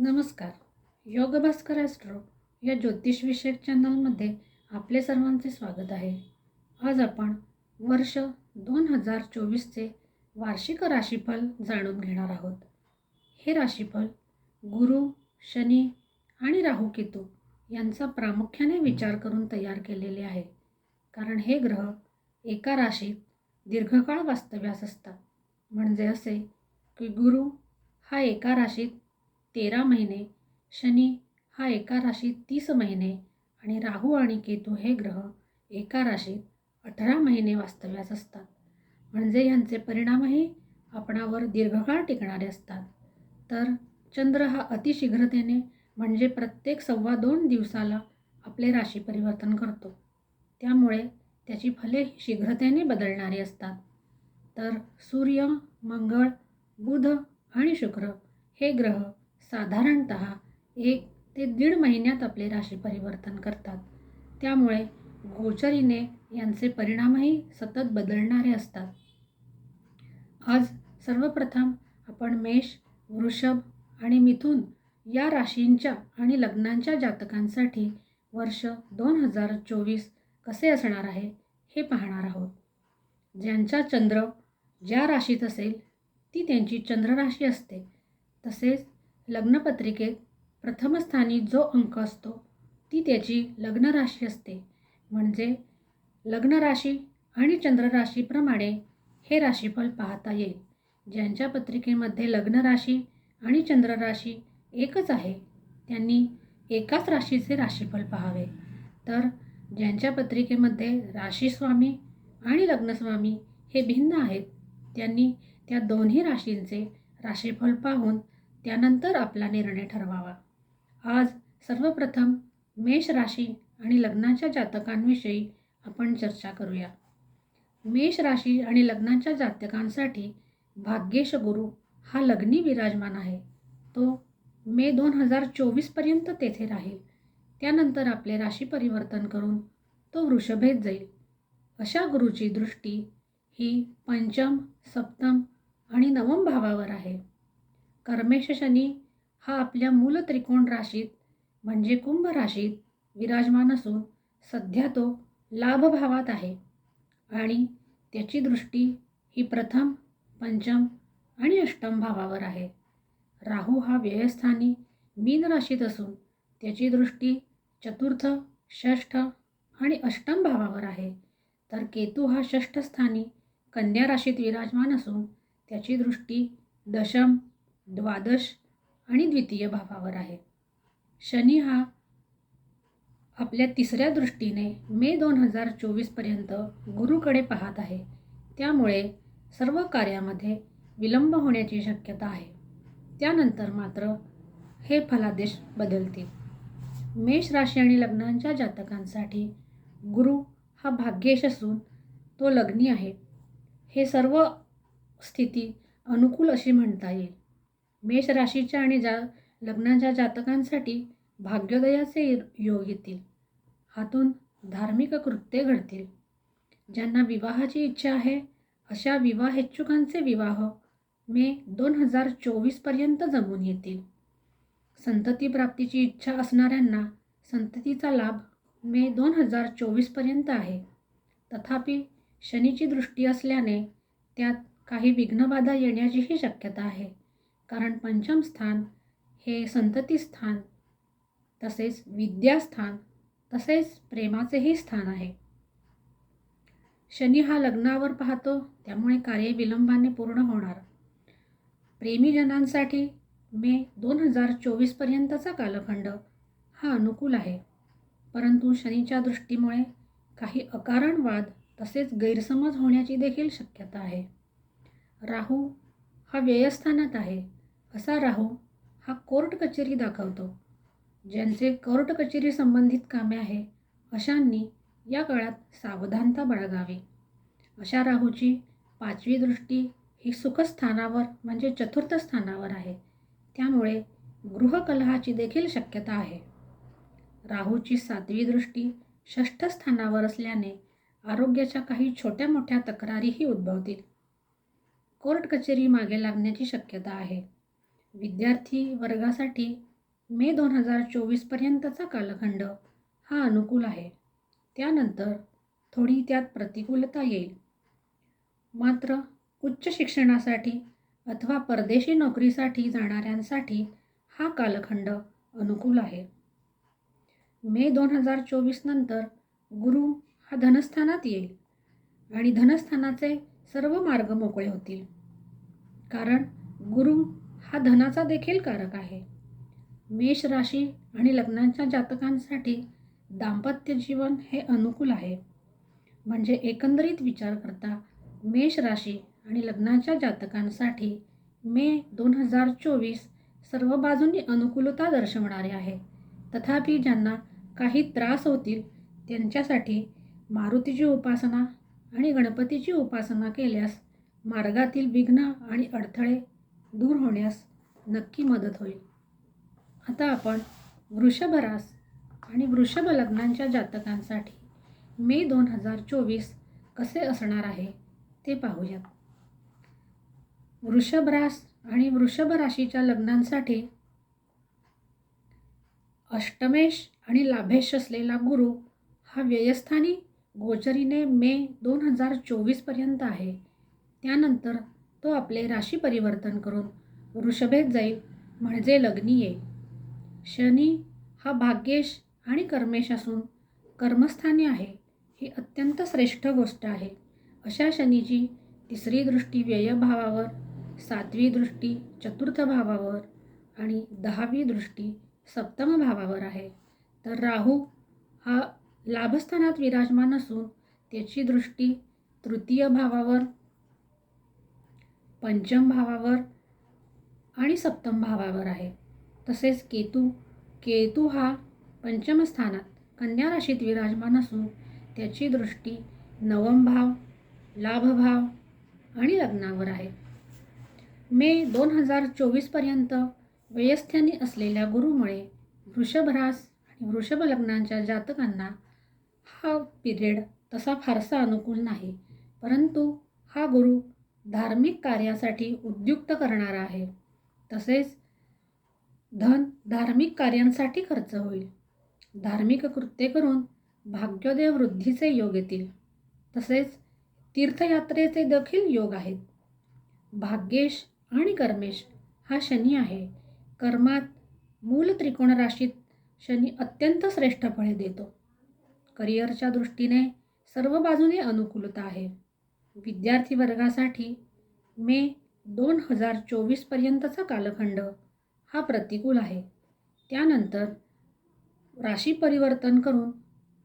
नमस्कार. योग भास्कर ॲस्ट्रो या ज्योतिषविषयक चॅनलमध्ये आपले सर्वांचे स्वागत आहे. आज आपण वर्ष दोन हजार चोवीसचे वार्षिक राशीफल जाणून घेणार आहोत. हे राशीफल गुरु शनी आणि राहू केतू यांचा प्रामुख्याने विचार करून तयार केलेले आहे. कारण हे ग्रह एका राशीत दीर्घकाळ वास्तव्यास असतात. म्हणजे असे की गुरु हा एका राशीत तेरा महिने शनी हा एका राशीत तीस महिने आणि राहू आणि केतू हे ग्रह एका राशीत अठरा महिने वास्तव्यास असतात. म्हणजे ह्यांचे परिणामही आपणावर दीर्घकाळ टिकणारे असतात. तर चंद्र हा अतिशीघ्रतेने म्हणजे प्रत्येक सव्वा दोन दिवसाला आपले राशी परिवर्तन करतो. त्यामुळे त्याची फले शीघ्रतेने बदलणारी असतात. तर सूर्य मंगळ बुध आणि शुक्र हे ग्रह साधारणत एक ते दीड महिन्यात आपले राशी परिवर्तन करतात. त्यामुळे गोचरीने यांचे परिणामही सतत बदलणारे असतात. आज सर्वप्रथम आपण मेष वृषभ आणि मिथुन या राशींच्या आणि लग्नांच्या जातकांसाठी वर्ष दोन हजार चोवीस कसे असणार आहे हे पाहणार आहोत. ज्यांचा चंद्र ज्या राशीत असेल ती त्यांची चंद्रराशी असते. तसेच लग्नपत्रिकेत प्रथमस्थानी जो अंक असतो ती त्याची लग्नराशी असते. म्हणजे लग्नराशी आणि चंद्रराशीप्रमाणे हे राशीफल पाहता येईल. ज्यांच्या पत्रिकेमध्ये लग्नराशी आणि चंद्रराशी एकच आहे त्यांनी एकाच राशीचे राशीफल पाहावे. तर ज्यांच्या पत्रिकेमध्ये राशीस्वामी आणि लग्नस्वामी हे भिन्न आहेत त्यांनी त्या दोन्ही राशींचे राशीफल पाहून त्यानंतर आपला निर्णय ठरवावा. आज सर्वप्रथम मेष राशी आणि लग्नाच्या जातकांविषयी आपण चर्चा करूया. मेष राशी आणि लग्नाच्या जातकांसाठी भाग्येश गुरु हा लग्नी विराजमान आहे. तो मे दोन हजार चोवीसपर्यंत तेथे राहील. त्यानंतर आपले राशी परिवर्तन करून तो वृषभेत जाईल. अशा गुरुची दृष्टी ही पंचम सप्तम आणि नवम भावावर आहे. कर्मेश शनी हा आपल्या मूल त्रिकोण राशीत म्हणजे कुंभ राशीत विराजमान असून सध्या तो लाभभावात आहे. आणि त्याची दृष्टी ही प्रथम पंचम आणि अष्टम भावावर आहे. राहू हा व्ययस्थानी मीन राशीत असून त्याची दृष्टी चतुर्थ षष्ठ आणि अष्टम भावावर आहे. तर केतू हा षष्ठस्थानी कन्या राशीत विराजमान असून त्याची दृष्टी दशम द्वादश आणि द्वितीय भावावर आहे. शनी हा आपल्या तिसऱ्या दृष्टीने मे दोन हजार चोवीसपर्यंत गुरुकडे पाहत आहे. त्यामुळे सर्व कार्यामध्ये विलंब होण्याची शक्यता आहे. त्यानंतर मात्र हे फलादेश बदलतील. मेष राशी आणि लग्नांच्या जातकांसाठी गुरु हा भाग्येश असून तो लग्नी आहे. हे सर्व स्थिती अनुकूल अशी म्हणता येईल. मेष राशीच्या आणि जा लग्नाच्या जातकांसाठी भाग्योदयाचे योग येतील. हातून धार्मिक कृत्ये घडतील. ज्यांना विवाहाची इच्छा आहे अशा विवाहेच्छुकांचे विवाह मे दोन हजार चोवीसपर्यंत जमून येतील. संतती प्राप्तीची इच्छा असणाऱ्यांना संततीचा लाभ मे दोन हजार चोवीसपर्यंत आहे. तथापि शनीची दृष्टी असल्याने त्यात काही विघ्नबाधा येण्याचीही शक्यता आहे. कारण पंचम स्थान हे संतती स्थान तसेच विद्यास्थान तसेच प्रेमाचेही स्थान आहे. शनी हा लग्नावर पाहतो त्यामुळे कार्य विलंबाने पूर्ण होणार. प्रेमीजनांसाठी मे दोन हजार चोवीसपर्यंतचा कालखंड हा अनुकूल आहे. परंतु शनीच्या दृष्टीमुळे काही अकारण वाद तसेच गैरसमज होण्याची देखील शक्यता आहे. राहू हा व्ययस्थानात आहे. असा राहो हा कोर्ट कचेरी दाखवतो. ज्यांचे कोर्ट कचेरी संबंधित कामे आहे अशांनी या काळात सावधानता बाळगावी. अशा राहूची पाचवी दृष्टी ही सुखस्थानावर म्हणजे चतुर्थ स्थानावर आहे. त्यामुळे गृहकलहाची देखील शक्यता आहे. राहूची सातवी दृष्टी षष्ठ स्थानावर असल्याने आरोग्याच्या काही छोट्या मोठ्या तक्रारीही उद्भवतील. कोर्ट कचेरी मागे लागण्याची शक्यता आहे. विद्यार्थी वर्गासाठी मे दोन हजार चोवीसपर्यंतचा कालखंड हा अनुकूल आहे. त्यानंतर थोडी त्यात प्रतिकूलता येईल. मात्र उच्च शिक्षणासाठी अथवा परदेशी नोकरीसाठी जाणाऱ्यांसाठी हा कालखंड अनुकूल आहे. मे दोन हजार चोवीस नंतर गुरु हा धनस्थानात येईल आणि धनस्थानाचे सर्व मार्ग मोकळे होतील. कारण गुरु हा धनाचा देखील कारक आहे. मेष राशी आणि लग्नाच्या जातकांसाठी दाम्पत्य जीवन हे अनुकूल आहे. म्हणजे एकंदरीत विचार करता मेष राशी आणि लग्नाच्या जातकांसाठी मे दोन हजार चोवीस सर्व बाजूंनी अनुकूलता दर्शवणारे आहे. तथापि ज्यांना काही त्रास होतील त्यांच्यासाठी मारुतीची उपासना आणि गणपतीची उपासना केल्यास मार्गातील विघ्न आणि अडथळे दूर होण्यास नक्की मदत होईल. आता आपण वृषभरास आणि वृषभ लग्नांच्या जातकांसाठी मे दोन हजार चोवीस कसे असणार आहे ते पाहूयात. वृषभरास आणि वृषभ राशीच्या लग्नांसाठी अष्टमेश आणि लाभेश असलेला गुरु हा व्ययस्थानी गोचरीने मे दोन हजार चोवीसपर्यंत आहे. त्यानंतर तो आपले राशी परिवर्तन करून वृषभेत जाईल म्हणजे लग्नी येईल. शनी हा भाग्येश आणि कर्मेश असून कर्मस्थानी आहे. ही अत्यंत श्रेष्ठ गोष्ट आहे. अशा शनीची तिसरी दृष्टी व्ययभावावर सातवी दृष्टी चतुर्थ भावावर आणि दहावी दृष्टी सप्तम भावावर आहे. तर राहू हा लाभस्थानात विराजमान असून त्याची दृष्टी तृतीय भावावर पंचम भावावर आणि सप्तम भावावर आहे. तसेच केतू केतू हा पंचम स्थानात कन्या राशीत विराजमान असून त्याची दृष्टी नवम भाव लाभभाव आणि लग्नावर आहे. मे दोन हजार चोवीसपर्यंत व्ययस्थानी असलेल्या गुरुमुळे वृषभरास आणि वृषभ लग्नांच्या जातकांना हा पिरियड तसा फारसा अनुकूल नाही. परंतु हा गुरु धार्मिक कार्यासाठी उद्युक्त करणारा आहे. तसेच धन धार्मिक कार्यांसाठी खर्च होईल. धार्मिक कृत्ये करून भाग्योदय वृद्धीचे योग येतील. तसेच तीर्थयात्रेचे देखील योग आहेत. भाग्येश आणि कर्मेश हा शनी आहे. कर्मात मूल त्रिकोण राशीत शनी अत्यंत श्रेष्ठ फळे देतो. करिअरच्या दृष्टीने सर्व बाजूने अनुकूलता आहे. विद्यार्थी वर्गासाठी मे दोन हजार चोवीसपर्यंतचा कालखंड हा प्रतिकूल आहे. त्यानंतर राशी परिवर्तन करून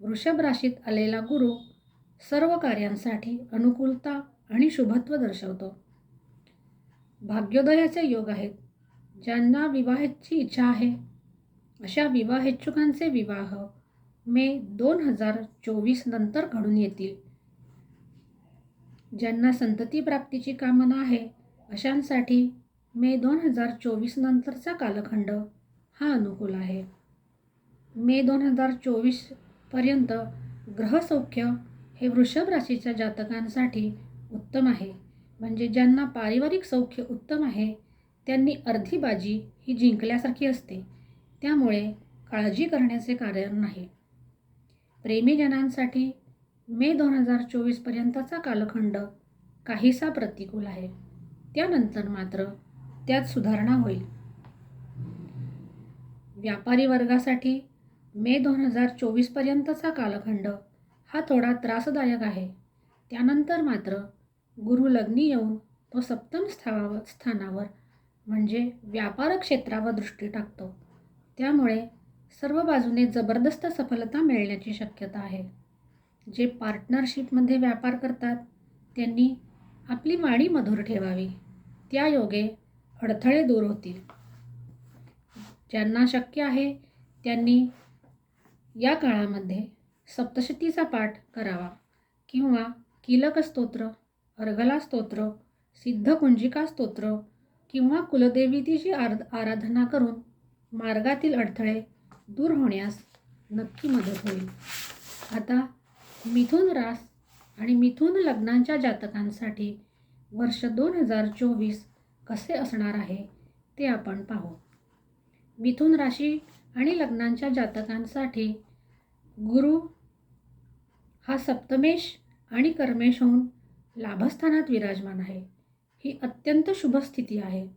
वृषभ राशीत आलेला गुरु सर्व कार्यांसाठी अनुकूलता आणि शुभत्व दर्शवतो. भाग्योदयाचे योग आहेत. ज्यांना विवाहाची इच्छा आहे अशा विवाहेच्छुकांचे विवाह मे दोन हजार चोवीस नंतर घडून येतील. ज्यांना संतती प्राप्तीची कामना आहे अशांसाठी मे दोन हजार चोवीस नंतरचा कालखंड हा अनुकूल आहे. मे दोन हजार चोवीसपर्यंत ग्रहसौख्य हे वृषभ राशीच्या जातकांसाठी उत्तम आहे. म्हणजे ज्यांना पारिवारिक सौख्य उत्तम आहे त्यांनी अर्धी बाजी ही जिंकल्यासारखी असते. त्यामुळे काळजी करण्याचे कारण नाही. प्रेमीजनांसाठी मे दोन हजार चोवीसपर्यंतचा कालखंड काहीसा प्रतिकूल आहे. त्यानंतर मात्र त्यात सुधारणा होईल. व्यापारी वर्गासाठी मे दोन हजार चोवीसपर्यंतचा कालखंड हा थोडा त्रासदायक आहे. त्यानंतर मात्र गुरु लग्नी येऊन तो सप्तम स्थावा स्थानावर म्हणजे व्यापार क्षेत्रावर दृष्टी टाकतो. त्यामुळे सर्व बाजूने जबरदस्त सफलता मिळण्याची शक्यता आहे. जे पार्टनरशिपमध्ये व्यापार करतात त्यांनी आपली वाणी मधुर ठेवावी. त्या योगे अडथळे दूर होतील. ज्यांना शक्य आहे त्यांनी या काळामध्ये सप्तशतीचा पाठ करावा. किंवा किलक स्तोत्र अर्गला स्तोत्र सिद्धकुंजिका स्तोत्र किंवा कुलदेवीतीची आर आराधना करून मार्गातील अडथळे दूर होण्यास नक्की मदत होईल. आता मिथुन रास आणि मिथुन लग्नांच्या जातकांसाठी वर्ष दोन हजार चोवीस कसे असणार आहे ते आपण पाहू. मिथुन राशी आणि लग्नांच्या जातकांसाठी गुरु हा सप्तमेश आणि कर्मेश होऊन लाभस्थानात विराजमान आहे. ही अत्यंत शुभ स्थिती आहे.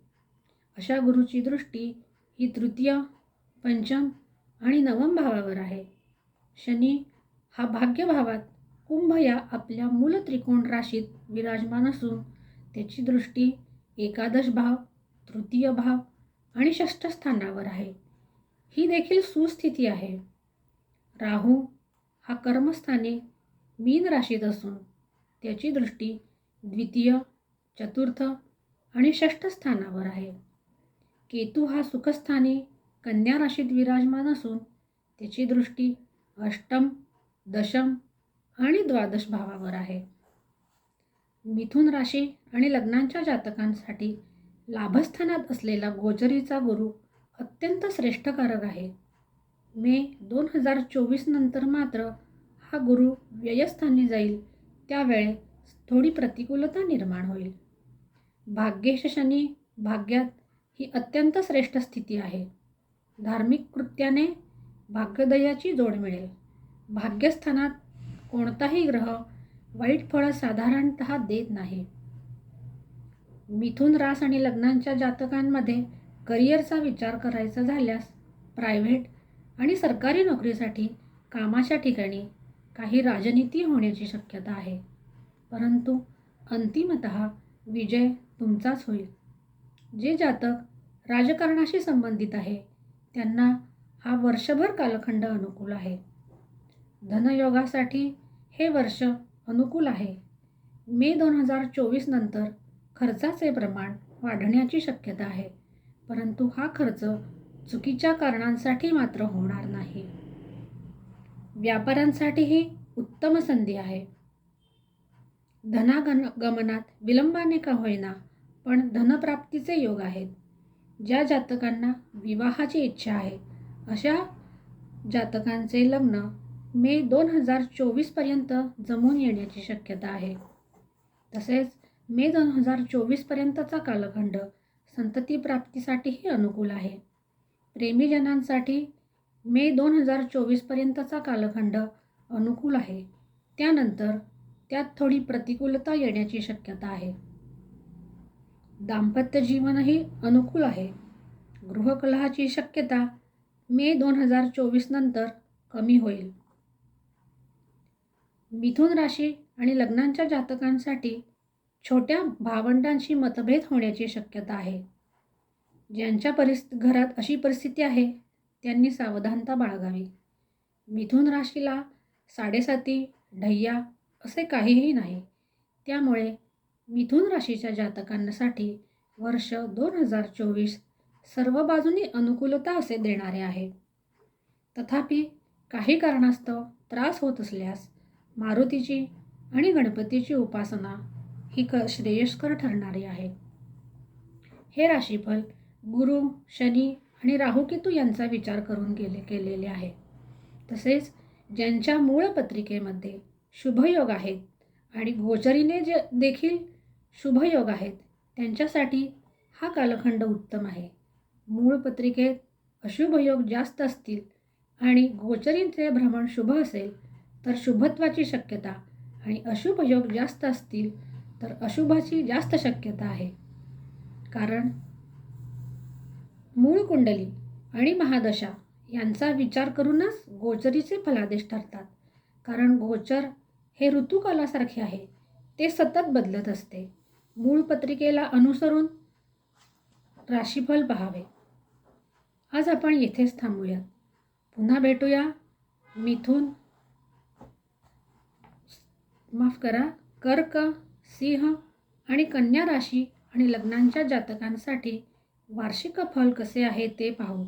अशा गुरुची दृष्टी ही तृतीय पंचम आणि नवम भावावर आहे. शनी हा भाग्यभावात कुंभ या आपल्या मूल त्रिकोण राशीत विराजमान असून त्याची दृष्टी एकादश भाव तृतीय भाव आणि षष्ठस्थानावर आहे. ही देखील सुस्थिती आहे. राहू हा कर्मस्थाने मीन राशीत असून त्याची दृष्टी द्वितीय चतुर्थ आणि षष्ठस्थानावर आहे. केतू हा सुखस्थाने कन्या राशीत विराजमान असून त्याची दृष्टी अष्टम दशम आणि द्वादश भावावर आहे. मिथुन राशी आणि लग्नांच्या जातकांसाठी लाभस्थानात असलेला गोचरीचा गुरु अत्यंत श्रेष्ठकारक आहे. मे दोन हजार चोवीस नंतर मात्र हा गुरु व्ययस्थानी जाईल त्यावेळे थोडी प्रतिकूलता निर्माण होईल. भाग्येश शनी भाग्यात ही अत्यंत श्रेष्ठ स्थिती आहे. धार्मिक कृत्याने भाग्यदयाची जोड मिळेल. भाग्यस्थानात कोणताही ग्रह वाईट फळं साधारणत देत नाही. मिथुन रास आणि लग्नांच्या जातकांमध्ये करिअरचा विचार करायचा झाल्यास प्रायव्हेट आणि सरकारी नोकरीसाठी कामाच्या ठिकाणी काही राजनीती होण्याची शक्यता आहे. परंतु अंतिमत विजय तुमचाच होईल. जे जातक राजकारणाशी संबंधित आहे त्यांना हा वर्षभर कालखंड अनुकूल आहे. धनयोगासाठी हे वर्ष अनुकूल आहे. मे दोन हजार चोवीस नंतर खर्चाचे प्रमाण वाढण्याची शक्यता आहे परंतु हा खर्च चुकीच्या कारणांसाठी मात्र होणार नाही. व्यापाऱ्यांसाठी ही उत्तम संधी आहे. धनागन गमनात विलंबाने का होईना पण धनप्राप्तीचे योग आहेत. ज्या जातकांना विवाहाची इच्छा आहे अशा जातकांचे लग्न मे दोन हजार चोवीसपर्यंत जमून येण्याची शक्यता आहे. तसेच मे दोन हजार चोवीसपर्यंतचा कालखंड संतती प्राप्तीसाठीही अनुकूल आहे. प्रेमीजनांसाठी मे दोन हजार चोवीसपर्यंतचा कालखंड अनुकूल आहे. त्यानंतर त्यात थोडी प्रतिकूलता येण्याची शक्यता आहे. दाम्पत्य जीवनही अनुकूल आहे. गृहकलहाची शक्यता मे दोन हजार चोवीस नंतर कमी होईल. मिथुन राशी आणि लग्नांच्या जातकांसाठी छोट्या भावंडांशी मतभेद होण्याची शक्यता आहे. ज्यांच्या परिस् घरात अशी परिस्थिती आहे त्यांनी सावधानता बाळगावी. मिथुन राशीला साडेसाती ढय्या असे काहीही नाही. त्यामुळे मिथुन राशीच्या जातकांसाठी वर्ष दोन हजार चोवीस सर्व बाजूनी अनुकूलता असे देणारे आहे. तथापि काही कारणास्तव त्रास होत असल्यास मारुतीची आणि गणपतीची उपासना ही क श्रेयस्कर ठरणारी आहे. हे राशीफल गुरु शनी आणि राहुकेतू यांचा विचार करून गेले केलेले आहे. तसेच ज्यांच्या मूळ पत्रिकेमध्ये शुभयोग आहेत आणि गोचरीने जे देखील शुभयोग आहेत त्यांच्यासाठी हा कालखंड उत्तम आहे. मूळ पत्रिकेत अशुभयोग जास्त असतील आणि गोचरींचे भ्रमण शुभ असेल तर शुभत्वाची शक्यता आणि अशुभ योग जास्त असतील तर अशुभाची जास्त शक्यता आहे. कारण मूळ कुंडली आणि महादशा यांचा विचार करूनच गोचरीचे फलादेश ठरतात. कारण गोचर हे ऋतुकालासारखे आहे. ते सतत बदलत असते. मूळ पत्रिकेला अनुसरून राशीफल पहावे. आज आपण येथेच थांबूयात. पुन्हा भेटूया मिथून माफ करा कर्क सिंह आणि कन्या राशी आणि लग्नांच्या जातकांसाठी वार्षिक फल कसे आहे ते पाहू.